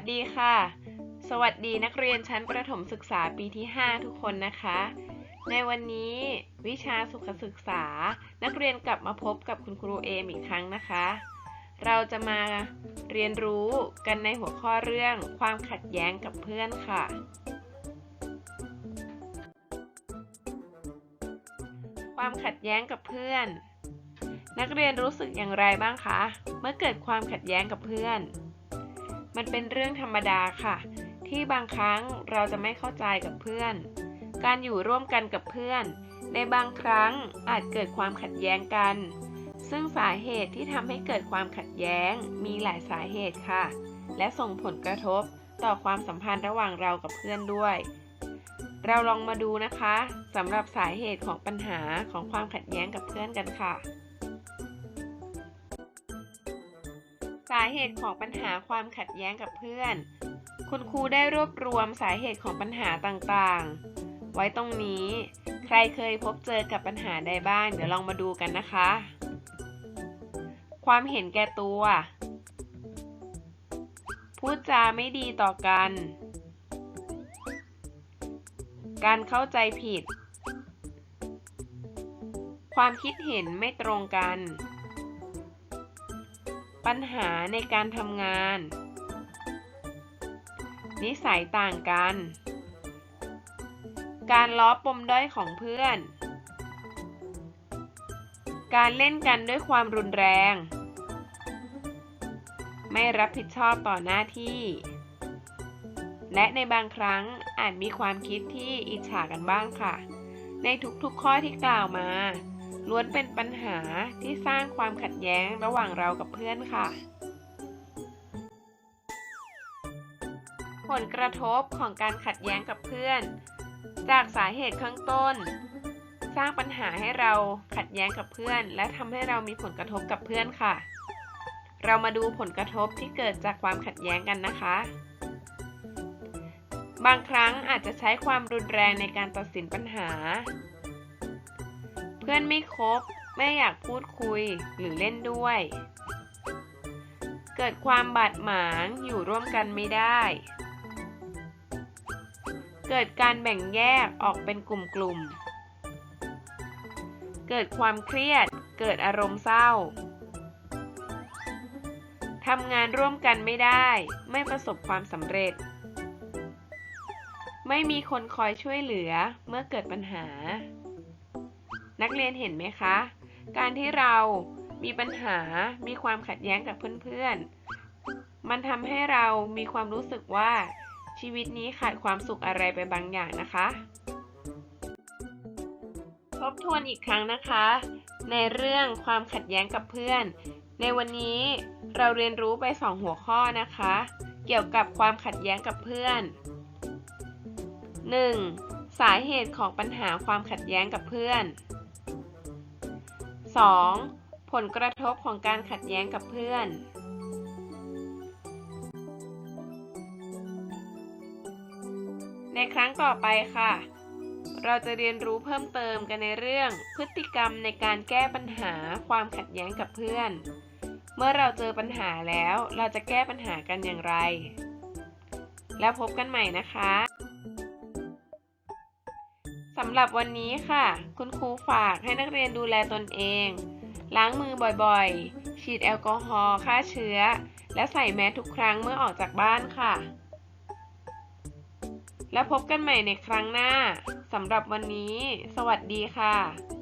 สวัสดีนักเรียนชั้นประถมศึกษาปีที่ 5 ทุกคนนะคะ ในวันนี้วิชาสุขศึกษา นักเรียนกลับมาพบกับคุณครูเอมอีกครั้งนะคะ เราจะมาเรียนรู้กันในหัวข้อเรื่องความขัดแย้งกับเพื่อนค่ะ ความขัดแย้งกับเพื่อน นักเรียนรู้สึกอย่างไรบ้างคะ เมื่อเกิดความขัดแย้งกับเพื่อน มันเป็นเรื่องธรรมดาค่ะ ที่บางครั้งเราจะไม่เข้าใจกับเพื่อน การอยู่ร่วมกันกับเพื่อน ในบางครั้งอาจเกิดความขัดแย้งกัน ซึ่งสาเหตุที่ทำให้เกิดความขัดแย้งมีหลายสาเหตุค่ะ และส่งผลกระทบต่อความสัมพันธ์ระหว่างเรากับเพื่อนด้วย เราลองมาดูนะคะสำหรับสาเหตุของปัญหาของความขัดแย้งกับเพื่อนกันค่ะ สาเหตุของปัญหาความขัดแย้งกับเพื่อน คุณครูได้รวบรวมสาเหตุของปัญหาต่างๆ ไว้ตรงนี้ ใครเคยพบเจอกับปัญหาใดบ้าง เดี๋ยวลองมาดูกันนะคะ ความเห็นแก่ตัว พูดจาไม่ดีต่อกัน การเข้าใจผิด ความคิดเห็นไม่ตรงกัน ปัญหาในการทำงาน นิสัยต่างกัน การล้อปมด้อยของเพื่อน การเล่นกันด้วยความรุนแรง ไม่รับผิดชอบต่อหน้าที่ และในบางครั้งอาจมีความคิดที่อิจฉากันบ้างค่ะ ในทุกๆข้อที่กล่าวมา ล้วนเป็นปัญหาที่สร้างความขัดแย้งระหว่างเรากับเพื่อนค่ะ ผลกระทบของการขัดแย้งกับเพื่อน จากสาเหตุข้างต้น สร้างปัญหาให้เราขัดแย้งกับเพื่อน และทำให้เรามีผลกระทบกับเพื่อนค่ะ เรามาดูผลกระทบที่เกิดจากความขัดแย้งกันนะคะ บางครั้งอาจจะใช้ความรุนแรงในการตัดสินปัญหา เพื่อนไม่ครบ ไม่อยากพูดคุยหรือเล่นด้วย เกิดความบาดหมางอยู่ร่วมกันไม่ได้ เกิดการแบ่งแยกออกเป็นกลุ่มๆ เกิดความเครียด เกิดอารมณ์เศร้าทำงานร่วมกันไม่ได้ ไม่ประสบความสำเร็จ ไม่มีคนคอยช่วยเหลือเมื่อเกิดปัญหา นักเรียนเห็นไหมคะ การที่เรามีปัญหา มีความขัดแย้งกับเพื่อนๆ มันทำให้เรามีความรู้สึกว่าชีวิตนี้ขาดความสุขอะไรไปบางอย่างนะคะ ทบทวนอีกครั้งนะคะ ในเรื่องความขัดแย้งกับเพื่อน ในวันนี้เราเรียนรู้ไป 2 หัวข้อนะคะ เกี่ยวกับความขัดแย้งกับเพื่อน 1. สาเหตุของปัญหาความขัดแย้งกับเพื่อน 2. ผลกระทบของการขัดแย้งกับเพื่อน ในครั้งต่อไปค่ะ เราจะเรียนรู้เพิ่มเติมกันในเรื่อง พฤติกรรมในการแก้ปัญหาความขัดแย้งกับเพื่อน เมื่อเราเจอปัญหาแล้ว เราจะแก้ปัญหากันอย่างไร แล้วพบกันใหม่นะคะ สำหรับวันนี้ค่ะ คุณครูฝากให้นักเรียนดูแลตนเอง ล้างมือบ่อยๆ ฉีดแอลกอฮอล์ฆ่าเชื้อ และใส่แมสทุกครั้งเมื่อออกจากบ้านค่ะ แล้วพบกันใหม่ในครั้งหน้าสำหรับวันนี้ สวัสดีค่ะ